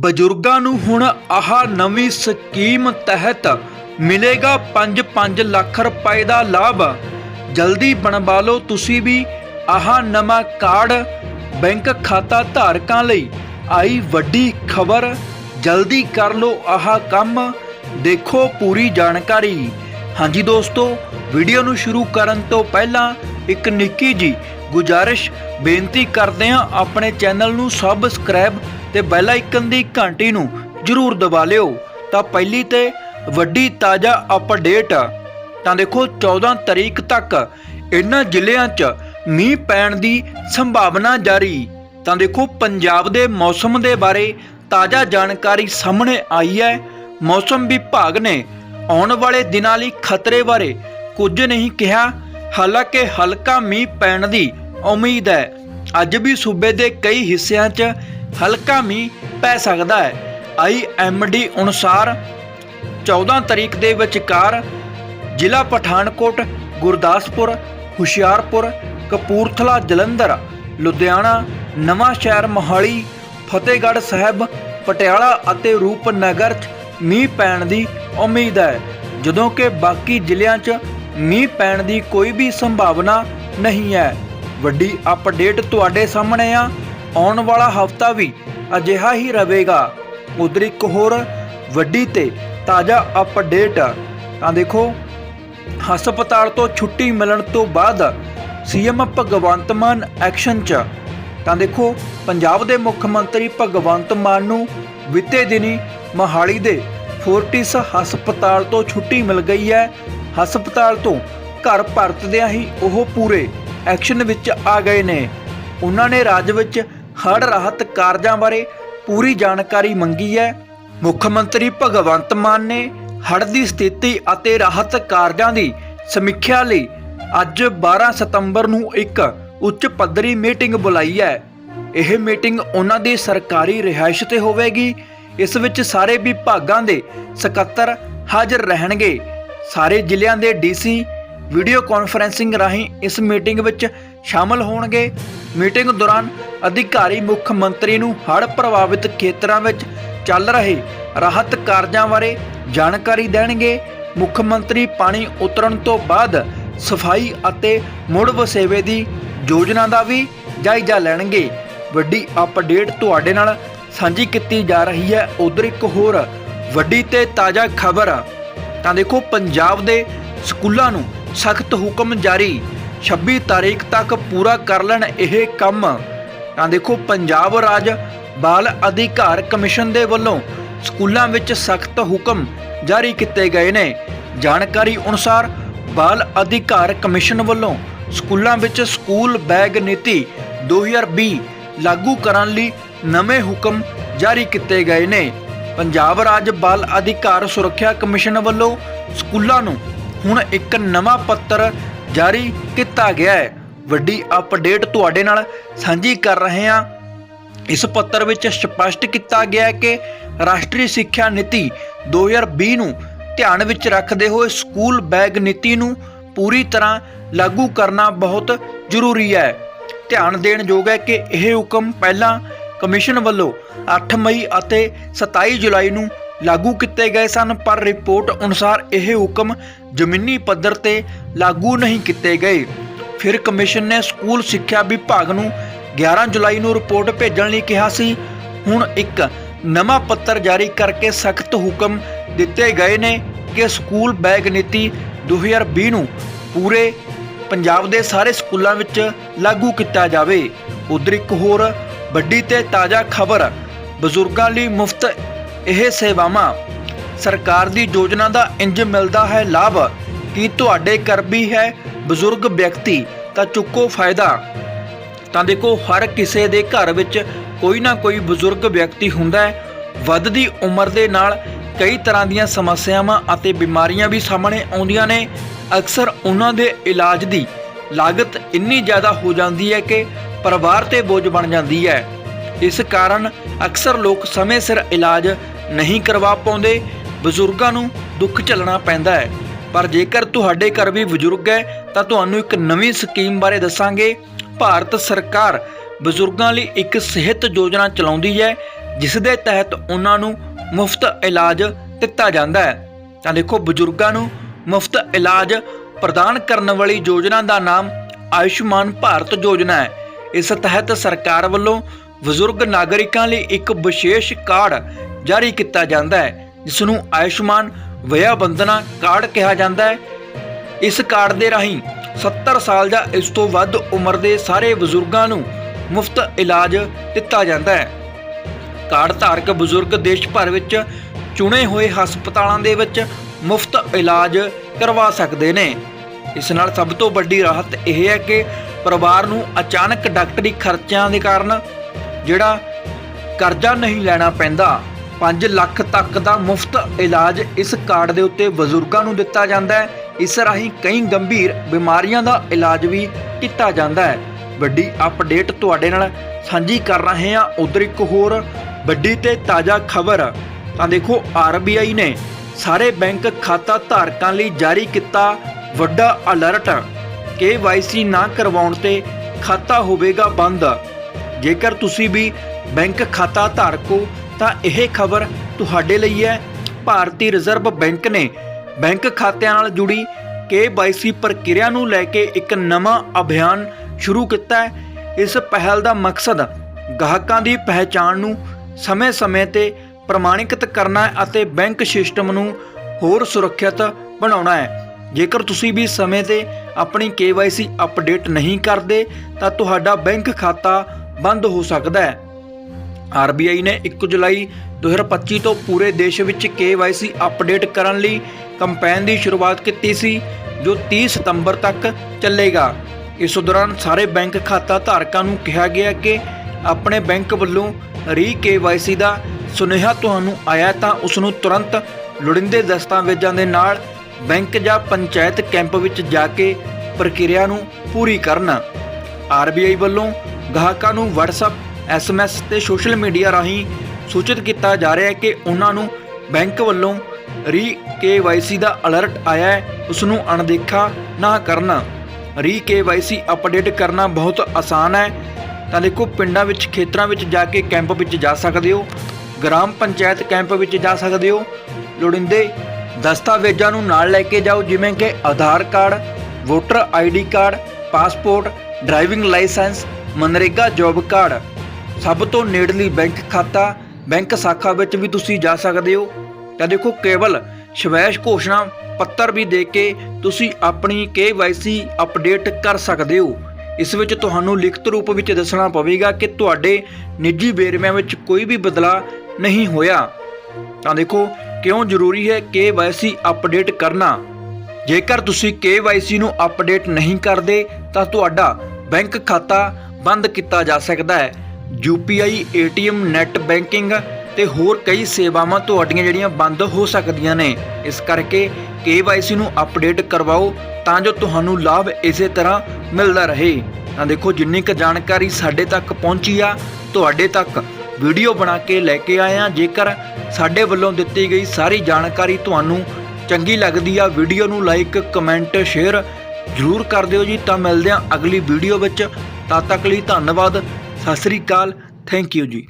ਬਜ਼ੁਰਗਾਂ ਨੂੰ ਹੁਣ ਆਹ ਨਵੀਂ ਸਕੀਮ ਤਹਿਤ ਮਿਲੇਗਾ 5-5 ਲੱਖ ਰੁਪਏ ਦਾ ਲਾਭ। ਜਲਦੀ ਬਣਵਾ ਲਓ ਤੁਸੀਂ ਵੀ ਆਹ ਨਵਾਂ ਕਾਰਡ ਬੈਂਕ ਖਾਤਾ ਧਾਰਕਾਂ ਲਈ। ਆਈ ਵੱਡੀ ਖਬਰ, ਜਲਦੀ ਕਰ ਲਓ ਆਹ ਕੰਮ। ਦੇਖੋ ਪੂਰੀ ਜਾਣਕਾਰੀ। ਹਾਂਜੀ ਦੋਸਤੋ, ਵੀਡੀਓ ਨੂੰ ਸ਼ੁਰੂ ਕਰਨ ਤੋਂ ਪਹਿਲਾਂ ਇੱਕ ਨਿੱਕੀ ਜੀ ਗੁਜਾਰਿਸ਼ ਬੇਨਤੀ ਕਰਦੇ ਹਾਂ, ਆਪਣੇ ਚੈਨਲ ਨੂੰ ਸਬਸਕ੍ਰਾਈਬ ਤੇ ਬੈਲ ਆਈਕਨ ਦੀ ਘੰਟੀ ਨੂੰ ਜਰੂਰ ਦਬਾ ਲਿਓ। ਤਾਂ ਪਹਿਲੀ ਤੇ ਵੱਡੀ ਤਾਜ਼ਾ ਅਪਡੇਟ ਤਾਂ ਦੇਖੋ 14 ਤਰੀਕ ਤੱਕ ਇਹਨਾਂ ਜ਼ਿਲ੍ਹਿਆਂ 'ਚ ਮੀਂਹ ਪੈਣ ਦੀ ਸੰਭਾਵਨਾ ਜਾਰੀ। ਤਾਂ ਦੇਖੋ ਪੰਜਾਬ ਦੇ ਮੌਸਮ ਦੇ ਬਾਰੇ ਤਾਜ਼ਾ ਜਾਣਕਾਰੀ ਸਾਹਮਣੇ ਆਈ ਹੈ। ਮੌਸਮ ਵਿਭਾਗ ਨੇ ਆਉਣ ਵਾਲੇ ਦਿਨਾਂ ਲਈ ਖਤਰੇ ਬਾਰੇ ਕੁਝ ਨਹੀਂ ਕਿਹਾ। ਹਾਲਾਂਕਿ ਹਲਕਾ ਮੀਂਹ ਪੈਣ ਦੀ ਉਮੀਦ ਹੈ। ਅੱਜ ਵੀ ਸੂਬੇ ਦੇ ਕਈ ਹਿੱਸਿਆਂ 'ਚ ਹਲਕਾ ਮੀਂਹ ਪੈ ਸਕਦਾ ਹੈ। ਆਈਐਮਡੀ ਅਨੁਸਾਰ 14 ਤਰੀਕ ਦੇ ਵਿਚਕਾਰ ਜ਼ਿਲ੍ਹਾ ਪਠਾਨਕੋਟ, ਗੁਰਦਾਸਪੁਰ, ਹੁਸ਼ਿਆਰਪੁਰ, ਕਪੂਰਥਲਾ, ਜਲੰਧਰ, ਲੁਧਿਆਣਾ, ਨਵਾਂ ਸ਼ਹਿਰ ਮੋਹਾਲੀ, ਫਤਿਹਗੜ੍ਹ ਸਾਹਿਬ, ਪਟਿਆਲਾ ਅਤੇ ਰੂਪਨਗਰ 'ਚ ਮੀਂਹ ਪੈਣ ਦੀ ਉਮੀਦ ਹੈ। ਜਦੋਂ ਕਿ ਬਾਕੀ ਜ਼ਿਲ੍ਹਿਆਂ 'ਚ ਮੀਂਹ ਪੈਣ ਦੀ ਕੋਈ ਵੀ ਸੰਭਾਵਨਾ ਨਹੀਂ ਹੈ। ਵੱਡੀ ਅਪਡੇਟ ਤੁਹਾਡੇ ਸਾਹਮਣੇ ਆ। ਆਉਣ ਵਾਲਾ ਹਫਤਾ ਵੀ ਅਜਿਹਾ ਹੀ ਰਹੇਗਾ। ਉਧਰ ਇੱਕ ਹੋਰ ਵੱਡੀ ਤੇ ਤਾਜ਼ਾ ਅਪਡੇਟ ਤਾਂ ਦੇਖੋ, ਹਸਪਤਾਲ ਤੋਂ ਛੁੱਟੀ ਮਿਲਣ ਤੋਂ ਬਾਅਦ ਸੀਐਮ ਭਗਵੰਤ ਮਾਨ ਐਕਸ਼ਨ 'ਚ। ਤਾਂ ਦੇਖੋ, ਪੰਜਾਬ ਦੇ ਮੁੱਖ ਮੰਤਰੀ ਭਗਵੰਤ ਮਾਨ ਨੂੰ ਬੀਤੇ ਦਿਨੀ ਮਹਾਲੀ ਦੇ ਫੋਰਟਿਸ ਹਸਪਤਾਲ ਤੋਂ ਛੁੱਟੀ ਮਿਲ ਗਈ ਹੈ। ਹਸਪਤਾਲ ਤੋਂ ਘਰ ਪਰਤਦਿਆਂ ਹੀ ਉਹ ਪੂਰੇ ਐਕਸ਼ਨ ਵਿੱਚ ਆ ਗਏ ਨੇ। ਉਹਨਾਂ ਨੇ ਰਾਜ ਵਿੱਚ ਹੜ੍ਹ ਰਾਹਤ ਕਾਰਜਾਂ ਬਾਰੇ ਪੂਰੀ ਜਾਣਕਾਰੀ ਮੰਗੀ ਹੈ। ਮੁੱਖ ਮੰਤਰੀ ਭਗਵੰਤ ਮਾਨ ਨੇ ਹੜ੍ਹ ਦੀ ਸਥਿਤੀ ਅਤੇ ਰਾਹਤ ਕਾਰਜਾਂ ਦੀ ਸਮੀਖਿਆ ਲਈ ਅੱਜ 12 ਸਤੰਬਰ ਨੂੰ ਇੱਕ ਉੱਚ ਪੱਧਰੀ ਮੀਟਿੰਗ ਬੁਲਾਈ ਹੈ। ਇਹ ਮੀਟਿੰਗ ਉਹਨਾਂ ਦੀ ਸਰਕਾਰੀ ਰਿਹਾਇਸ਼ ਤੇ ਹੋਵੇਗੀ। ਇਸ ਵਿੱਚ ਸਾਰੇ ਵਿਭਾਗਾਂ ਦੇ ਸਕੱਤਰ ਹਾਜ਼ਰ ਰਹਿਣਗੇ। ਸਾਰੇ ਜ਼ਿਲ੍ਹਿਆਂ ਦੇ ਡੀਸੀ ਵੀਡੀਓ ਕਾਨਫਰੈਂਸਿੰਗ ਰਾਹੀਂ ਇਸ ਮੀਟਿੰਗ ਵਿੱਚ ਸ਼ਾਮਲ ਹੋਣਗੇ। ਮੀਟਿੰਗ ਦੌਰਾਨ ਅਧਿਕਾਰੀ ਮੁੱਖ ਮੰਤਰੀ ਨੂੰ ਹੜ੍ਹ ਪ੍ਰਭਾਵਿਤ ਖੇਤਰਾਂ ਵਿੱਚ ਚੱਲ ਰਹੇ ਰਾਹਤ ਕਾਰਜਾਂ ਬਾਰੇ ਜਾਣਕਾਰੀ ਦੇਣਗੇ। ਮੁੱਖ ਮੰਤਰੀ ਪਾਣੀ ਉਤਰਨ ਤੋਂ ਬਾਅਦ ਸਫ਼ਾਈ ਅਤੇ ਮੁੜ ਵਸੇਵੇ ਦੀ ਯੋਜਨਾ ਦਾ ਵੀ ਜਾਇਜ਼ਾ ਲੈਣਗੇ। ਵੱਡੀ ਅਪਡੇਟ ਤੁਹਾਡੇ ਨਾਲ ਸਾਂਝੀ ਕੀਤੀ ਜਾ ਰਹੀ ਹੈ। ਉਧਰ ਇੱਕ ਹੋਰ ਵੱਡੀ ਤੇ ਤਾਜ਼ਾ ਖਬਰ ਤਾਂ ਦੇਖੋ, ਪੰਜਾਬ ਦੇ ਸਕੂਲਾਂ ਨੂੰ ਸਖਤ ਹੁਕਮ ਜਾਰੀ। 26 ਤਾਰੀਖ ਤੱਕ ਪੂਰਾ ਕਰ ਲੈਣ ਇਹ ਕੰਮ। ਤਾਂ ਦੇਖੋ, ਪੰਜਾਬ ਰਾਜ ਬਾਲ ਅਧਿਕਾਰ ਕਮਿਸ਼ਨ ਦੇ ਵੱਲੋਂ ਸਕੂਲਾਂ ਵਿੱਚ ਸਖਤ ਹੁਕਮ ਜਾਰੀ ਕੀਤੇ ਗਏ ਨੇ। ਜਾਣਕਾਰੀ ਅਨੁਸਾਰ ਬਾਲ ਅਧਿਕਾਰ ਕਮਿਸ਼ਨ ਵੱਲੋਂ ਸਕੂਲਾਂ ਵਿੱਚ ਸਕੂਲ ਬੈਗ ਨੀਤੀ 2020 ਲਾਗੂ ਕਰਨ ਲਈ ਨਵੇਂ ਹੁਕਮ ਜਾਰੀ ਕੀਤੇ ਗਏ ਨੇ। ਪੰਜਾਬ ਰਾਜ ਬਾਲ ਅਧਿਕਾਰ ਸੁਰੱਖਿਆ ਕਮਿਸ਼ਨ ਵੱਲੋਂ ਸਕੂਲਾਂ ਨੂੰ ਹੁਣ ਇੱਕ ਨਵਾਂ ਪੱਤਰ ਜਾਰੀ ਕੀਤਾ ਗਿਆ ਹੈ। ਵੱਡੀ ਅਪਡੇਟ ਤੁਹਾਡੇ ਨਾਲ ਸਾਂਝੀ ਕਰ ਰਹੇ ਹਾਂ। ਇਸ ਪੱਤਰ ਵਿੱਚ ਸਪਸ਼ਟ ਕੀਤਾ ਗਿਆ ਹੈ ਕਿ ਰਾਸ਼ਟਰੀ ਸਿੱਖਿਆ ਨੀਤੀ 2020 ਨੂੰ ਧਿਆਨ ਵਿੱਚ ਰੱਖਦੇ ਹੋਏ ਸਕੂਲ ਬੈਗ ਨੀਤੀ ਨੂੰ ਪੂਰੀ ਤਰ੍ਹਾਂ ਲਾਗੂ ਕਰਨਾ ਬਹੁਤ ਜ਼ਰੂਰੀ ਹੈ। ਧਿਆਨ ਦੇਣ ਯੋਗ ਹੈ ਕਿ ਇਹ ਹੁਕਮ ਪਹਿਲਾਂ ਕਮਿਸ਼ਨ ਵੱਲੋਂ 8 ਮਈ ਅਤੇ 27 ਜੁਲਾਈ ਨੂੰ ਲਾਗੂ ਕੀਤੇ ਗਏ ਸਨ, ਪਰ ਰਿਪੋਰਟ ਅਨੁਸਾਰ ਇਹ ਹੁਕਮ ਜ਼ਮੀਨੀ ਪੱਧਰ ਤੇ ਲਾਗੂ ਨਹੀਂ ਕੀਤੇ ਗਏ। ਫਿਰ ਕਮਿਸ਼ਨ ਨੇ ਸਕੂਲ ਸਿੱਖਿਆ ਵਿਭਾਗ ਨੂੰ 11 ਜੁਲਾਈ ਨੂੰ ਰਿਪੋਰਟ ਭੇਜਣ ਲਈ ਕਿਹਾ ਸੀ। ਹੁਣ ਇੱਕ ਨਵਾਂ ਪੱਤਰ ਜਾਰੀ ਕਰਕੇ ਸਖਤ ਹੁਕਮ ਦਿੱਤੇ ਗਏ ਨੇ ਕਿ ਸਕੂਲ ਬੈਗ ਨੀਤੀ 2020 ਨੂੰ ਪੂਰੇ ਪੰਜਾਬ ਦੇ ਸਾਰੇ ਸਕੂਲਾਂ ਵਿੱਚ ਲਾਗੂ ਕੀਤਾ ਜਾਵੇ। ਉਧਰ ਇੱਕ ਹੋਰ ਵੱਡੀ ਤੇ ਤਾਜ਼ਾ ਖਬਰ, ਬਜ਼ੁਰਗਾਂ ਲਈ ਮੁਫਤ ਇਹ ਸੇਵਾਵਾਂ ਸਰਕਾਰ ਦੀ ਯੋਜਨਾ ਦਾ ਇੰਜ ਮਿਲਦਾ ਹੈ ਲਾਭ ਕੀ ਤੁਹਾਡੇ ਕਰ ਵੀ ਹੈ ਬਜ਼ੁਰਗ ਵਿਅਕਤੀ, ਤਾਂ ਚੁੱਕੋ ਫਾਇਦਾ। ਤਾਂ ਦੇਖੋ, ਹਰ ਕਿਸੇ ਦੇ ਘਰ ਵਿੱਚ ਕੋਈ ਨਾ ਕੋਈ ਬਜ਼ੁਰਗ ਵਿਅਕਤੀ ਹੁੰਦਾ ਹੈ। ਵੱਧਦੀ ਉਮਰ ਦੇ ਨਾਲ ਕਈ ਤਰ੍ਹਾਂ ਦੀਆਂ ਸਮੱਸਿਆਵਾਂ ਅਤੇ ਬਿਮਾਰੀਆਂ ਵੀ ਸਾਹਮਣੇ ਆਉਂਦੀਆਂ ਨੇ। ਅਕਸਰ ਉਹਨਾਂ ਦੇ ਇਲਾਜ ਦੀ ਲਾਗਤ ਇੰਨੀ ਜ਼ਿਆਦਾ ਹੋ ਜਾਂਦੀ ਹੈ ਕਿ ਪਰਿਵਾਰ ਤੇ ਬੋਝ ਬਣ ਜਾਂਦੀ ਹੈ। ਇਸ ਕਾਰਨ ਅਕਸਰ ਲੋਕ ਸਮੇਂ ਸਿਰ ਇਲਾਜ ਨਹੀਂ ਕਰਵਾ ਪਾਉਂਦੇ, ਬਜ਼ੁਰਗਾਂ ਨੂੰ ਦੁੱਖ ਝੱਲਣਾ ਪੈਂਦਾ ਹੈ। ਪਰ ਜੇਕਰ ਤੁਹਾਡੇ ਘਰ ਵੀ ਬਜ਼ੁਰਗ ਹੈ, ਤਾਂ ਤੁਹਾਨੂੰ ਇੱਕ ਨਵੀਂ ਸਕੀਮ ਬਾਰੇ ਦੱਸਾਂਗੇ। ਭਾਰਤ ਸਰਕਾਰ ਬਜ਼ੁਰਗਾਂ ਲਈ ਇੱਕ ਸਿਹਤ ਯੋਜਨਾ ਚਲਾਉਂਦੀ ਹੈ ਜਿਸ ਦੇ ਤਹਿਤ ਉਹਨਾਂ ਨੂੰ ਮੁਫਤ ਇਲਾਜ ਦਿੱਤਾ ਜਾਂਦਾ ਹੈ। ਤਾਂ ਦੇਖੋ, ਬਜ਼ੁਰਗਾਂ ਨੂੰ ਮੁਫਤ ਇਲਾਜ ਪ੍ਰਦਾਨ ਕਰਨ ਵਾਲੀ ਯੋਜਨਾ ਦਾ ਨਾਮ ਆਯੁਸ਼ਮਾਨ ਭਾਰਤ ਯੋਜਨਾ ਹੈ। ਇਸ ਤਹਿਤ ਸਰਕਾਰ ਵੱਲੋਂ ਬਜ਼ੁਰਗ ਨਾਗਰਿਕਾਂ ਲਈ ਇੱਕ ਵਿਸ਼ੇਸ਼ ਕਾਰਡ ਜਾਰੀ ਕੀਤਾ ਜਾਂਦਾ ਹੈ ਜਿਸ ਨੂੰ ਆਯੁਸ਼ਮਾਨ ਵਿਆਹ ਬੰਧਨਾ ਕਾਰਡ ਕਿਹਾ ਜਾਂਦਾ ਹੈ। ਇਸ ਕਾਰਡ ਦੇ ਰਾਹੀਂ 70 ਸਾਲ ਜਾਂ ਇਸ ਤੋਂ ਵੱਧ ਉਮਰ ਦੇ ਸਾਰੇ ਬਜ਼ੁਰਗਾਂ ਨੂੰ ਮੁਫਤ ਇਲਾਜ ਦਿੱਤਾ ਜਾਂਦਾ ਹੈ। ਕਾਰਡ ਧਾਰਕ ਬਜ਼ੁਰਗ ਦੇਸ਼ ਭਰ ਵਿੱਚ ਚੁਣੇ ਹੋਏ ਹਸਪਤਾਲਾਂ ਦੇ ਵਿੱਚ ਮੁਫਤ ਇਲਾਜ ਕਰਵਾ ਸਕਦੇ ਨੇ। ਇਸ ਨਾਲ ਸਭ ਤੋਂ ਵੱਡੀ ਰਾਹਤ ਇਹ ਹੈ ਕਿ ਪਰਿਵਾਰ ਨੂੰ ਅਚਾਨਕ ਡਾਕਟਰੀ ਖਰਚਿਆਂ ਦੇ ਕਾਰਨ ਜਿਹੜਾ ਕਰਜ਼ਾ ਨਹੀਂ ਲੈਣਾ ਪੈਂਦਾ 5 ਲੱਖ ਤੱਕ ਦਾ ਮੁਫਤ ਇਲਾਜ ਇਸ ਕਾਰਡ ਦੇ ਉੱਤੇ ਬਜ਼ੁਰਗਾਂ ਨੂੰ ਦਿੱਤਾ ਜਾਂਦਾ ਹੈ। ਇਸ ਰਾਹੀਂ ਕਈ ਗੰਭੀਰ ਬਿਮਾਰੀਆਂ ਦਾ ਇਲਾਜ ਵੀ ਕੀਤਾ ਜਾਂਦਾ ਹੈ। ਵੱਡੀ ਅਪਡੇਟ ਤੁਹਾਡੇ ਨਾਲ ਸਾਂਝੀ ਕਰ ਰਹੇ ਹਾਂ। ਉਧਰ ਇੱਕ ਹੋਰ ਵੱਡੀ ਤੇ ਤਾਜ਼ਾ ਖਬਰ, ਤਾਂ ਦੇਖੋ ਆਰਬੀਆਈ ਨੇ ਸਾਰੇ ਬੈਂਕ ਖਾਤਾ ਧਾਰਕਾਂ ਲਈ ਜਾਰੀ ਕੀਤਾ ਵੱਡਾ ਅਲਰਟ। KYC ਨਾ ਕਰਵਾਉਣ ਤੇ ਖਾਤਾ ਹੋਵੇਗਾ ਬੰਦ। ਜੇਕਰ ਤੁਸੀਂ ਵੀ ਬੈਂਕ ਖਾਤਾ ਧਾਰਕ ਹੋ, ਤਾਂ ਇਹ ਖਬਰ ਤੁਹਾਡੇ ਲਈ ਹੈ। ਭਾਰਤੀ ਰਿਜ਼ਰਵ ਬੈਂਕ ਨੇ ਬੈਂਕ ਖਾਤਿਆਂ ਨਾਲ ਜੁੜੀ KYC ਪ੍ਰਕਿਰਿਆ ਨੂੰ ਲੈ ਕੇ ਇੱਕ ਨਵਾਂ ਅਭਿਆਨ ਸ਼ੁਰੂ ਕੀਤਾ ਹੈ। ਇਸ ਪਹਿਲ ਦਾ ਮਕਸਦ ਗਾਹਕਾਂ ਦੀ ਪਹਿਚਾਣ ਨੂੰ ਸਮੇਂ-ਸਮੇਂ ਤੇ ਪ੍ਰਮਾਣਿਕਤ ਕਰਨਾ ਹੈ ਅਤੇ ਬੈਂਕ ਸਿਸਟਮ ਨੂੰ ਹੋਰ ਸੁਰੱਖਿਅਤ ਬਣਾਉਣਾ ਹੈ। ਜੇਕਰ ਤੁਸੀਂ ਵੀ ਸਮੇਂ ਤੇ ਆਪਣੀ KYC ਅਪਡੇਟ ਨਹੀਂ ਕਰਦੇ, ਤਾਂ ਤੁਹਾਡਾ ਬੈਂਕ ਖਾਤਾ ਬੰਦ ਹੋ ਸਕਦਾ ਹੈ। ਆਰਬੀਆਈ ਨੇ 1 ਜੁਲਾਈ 2025 ਤੋਂ ਪੂਰੇ ਦੇਸ਼ ਵਿੱਚ KYC ਅਪਡੇਟ ਕਰਨ ਲਈ ਕੈਂਪੇਨ ਦੀ ਸ਼ੁਰੂਆਤ ਕੀਤੀ ਸੀ, ਜੋ 30 ਸਤੰਬਰ ਤੱਕ ਚੱਲੇਗਾ। ਇਸ ਦੌਰਾਨ ਸਾਰੇ ਬੈਂਕ ਖਾਤਾ ਧਾਰਕਾਂ ਨੂੰ ਕਿਹਾ ਗਿਆ ਕਿ ਆਪਣੇ ਬੈਂਕ ਵੱਲੋਂ ਰੀ KYC ਦਾ ਸੁਨੇਹਾ ਤੁਹਾਨੂੰ ਆਇਆ ਤਾਂ ਉਸ ਨੂੰ ਤੁਰੰਤ ਲੋੜੀਂਦੇ ਦਸਤਾਵੇਜ਼ਾਂ ਦੇ ਨਾਲ ਬੈਂਕ ਜਾਂ ਪੰਚਾਇਤ ਕੈਂਪ ਵਿੱਚ ਜਾ ਕੇ ਪ੍ਰਕਿਰਿਆ ਨੂੰ ਪੂਰੀ ਕਰਨ। ਆਰਬੀਆਈ ਵੱਲੋਂ ਗਾਹਕਾਂ ਨੂੰ WhatsApp, SMS ਤੇ ਸੋਸ਼ਲ ਮੀਡੀਆ ਰਾਹੀਂ ਸੂਚਿਤ ਕੀਤਾ ਜਾ ਰਿਹਾ ਹੈ ਕਿ ਉਹਨਾਂ ਨੂੰ ਬੈਂਕ ਵੱਲੋਂ ਰੀ KYC ਦਾ ਅਲਰਟ ਆਇਆ ਹੈ ਉਸ ਨੂੰ ਅਣਦੇਖਾ ਨਾ ਕਰਨਾ। ਰੀ KYC ਅਪਡੇਟ ਕਰਨਾ ਬਹੁਤ ਆਸਾਨ ਹੈ। ਤਾਂ ਦੇਖੋ, ਪਿੰਡਾਂ ਵਿੱਚ, ਖੇਤਰਾਂ ਵਿੱਚ ਜਾ ਕੇ ਕੈਂਪ ਵਿੱਚ ਜਾ ਸਕਦੇ ਹੋ, ਗ੍ਰਾਮ ਪੰਚਾਇਤ ਕੈਂਪ ਵਿੱਚ ਜਾ ਸਕਦੇ ਹੋ। ਲੋੜੀਂਦੇ ਦਸਤਾਵੇਜ਼ਾਂ ਨੂੰ ਨਾਲ ਲੈ ਕੇ ਜਾਓ, ਜਿਵੇਂ ਕਿ Aadhaar card, voter ID card, passport, driving licence MNREGA job card. ਸਭ ਤੋਂ ਨੇੜਲੀ ਬੈਂਕ ਖਾਤਾ, ਬੈਂਕ ਸ਼ਾਖਾ ਵਿੱਚ ਵੀ ਤੁਸੀਂ ਜਾ ਸਕਦੇ ਹੋ। ਤਾਂ ਦੇਖੋ ਕੇਵਲ ਸ਼ਵੈਸ਼ ਘੋਸ਼ਣਾ ਪੱਤਰ ਵੀ ਦੇ ਕੇ ਤੁਸੀਂ ਆਪਣੀ KYC ਅਪਡੇਟ ਕਰ ਸਕਦੇ ਹੋ। ਇਸ ਵਿੱਚ ਤੁਹਾਨੂੰ ਲਿਖਤ ਰੂਪ ਵਿੱਚ ਦੱਸਣਾ ਪਵੇਗਾ ਕਿ ਤੁਹਾਡੇ ਨਿੱਜੀ ਵੇਰਵਿਆਂ ਵਿੱਚ ਕੋਈ ਵੀ ਬਦਲਾਅ ਨਹੀਂ ਹੋਇਆ। ਤਾਂ ਦੇਖੋ ਕਿਉਂ ਜ਼ਰੂਰੀ ਹੈ KYC ਅਪਡੇਟ ਕਰਨਾ? ਜੇਕਰ ਤੁਸੀਂ KYC ਨੂੰ ਅਪਡੇਟ ਨਹੀਂ ਕਰਦੇ, ਤਾਂ ਤੁਹਾਡਾ ਬੈਂਕ ਖਾਤਾ ਬੰਦ ਕੀਤਾ ਜਾ ਸਕਦਾ ਹੈ। UPI ATM ਨੈਟ ਬੈਂਕਿੰਗ ਤੇ ਹੋਰ ਕਈ ਸੇਵਾਵਾਂ ਤੁਹਾਡੀਆਂ ਜਿਹੜੀਆਂ ਬੰਦ ਹੋ ਸਕਦੀਆਂ ਨੇ। ਇਸ ਕਰਕੇ KYC ਨੂੰ ਅਪਡੇਟ ਕਰਵਾਓ ਤਾਂ ਜੋ ਤੁਹਾਨੂੰ ਲਾਭ ਇਸੇ ਤਰ੍ਹਾਂ ਮਿਲਦਾ ਰਹੇ। ਤਾਂ ਦੇਖੋ, ਜਿੰਨੀ ਕੁ ਜਾਣਕਾਰੀ ਸਾਡੇ ਤੱਕ ਪਹੁੰਚੀ ਆ, ਤੁਹਾਡੇ ਤੱਕ ਵੀਡੀਓ ਬਣਾ ਕੇ ਲੈ ਕੇ ਆਏ ਆ। ਜੇਕਰ ਸਾਡੇ ਵੱਲੋਂ ਦਿੱਤੀ ਗਈ ਸਾਰੀ ਜਾਣਕਾਰੀ ਤੁਹਾਨੂੰ ਚੰਗੀ ਲੱਗਦੀ ਆ, ਵੀਡੀਓ ਨੂੰ ਲਾਈਕ, ਕਮੈਂਟ, ਸ਼ੇਅਰ ਜ਼ਰੂਰ ਕਰ ਦਿਓ ਜੀ। ਤਾਂ ਮਿਲਦੇ ਆ ਅਗਲੀ ਵੀਡੀਓ ਵਿੱਚ। ਤਦ ਤੱਕ ਲਈ ਧੰਨਵਾਦ। ਸਤਿ ਸ੍ਰੀ ਅਕਾਲ। ਥੈਂਕ ਯੂ ਜੀ।